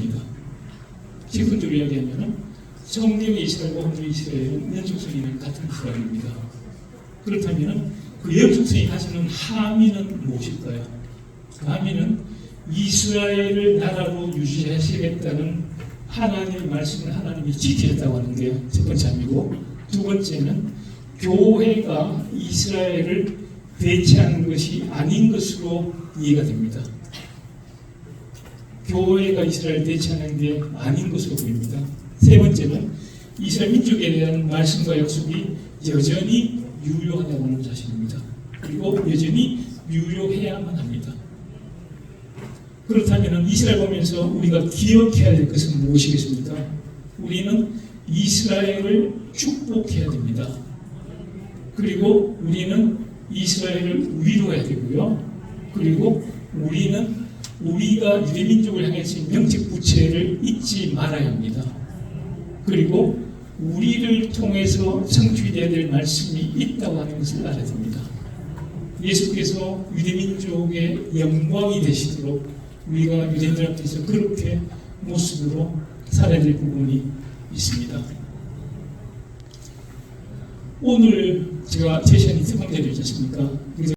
것입니다. 기본적으로 이야기하면 성경의 이스라엘과 오늘 이스라엘은 연속성이 있는 같은 구간입니다. 그렇다면 그 연속성이 가지는 함의는 무엇일까요? 그 함의는 이스라엘을 나라로 유지하시겠다는 하나님의 말씀을 하나님이 지키겠다고 하는 게 첫 번째 함이고 두 번째는 교회가 이스라엘을 대체하는 것이 아닌 것으로 이해가 됩니다. 교회가 이스라엘 대체하는 게 아닌 것으로 보입니다. 세 번째는 이스라엘 민족에 대한 말씀과 약속이 여전히 유효하다고 하는 사실입니다. 그리고 여전히 유효해야만 합니다. 그렇다면 이스라엘 보면서 우리가 기억해야 될 것은 무엇이겠습니까? 우리는 이스라엘을 축복해야 됩니다. 그리고 우리는 이스라엘을 위로해야 되고요. 그리고 우리는 우리가 유대민족을 향해서 명직 부채를 잊지 말아야 합니다. 그리고 우리를 통해서 성취되어야 될 말씀이 있다고 하는 것을 알아야 됩니다. 예수께서 유대민족의 영광이 되시도록 우리가 유대인들 앞에서 그렇게 모습으로 살아야 될 부분이 있습니다. 오늘 제가 제시한 이 특강대를 있지 않습니까?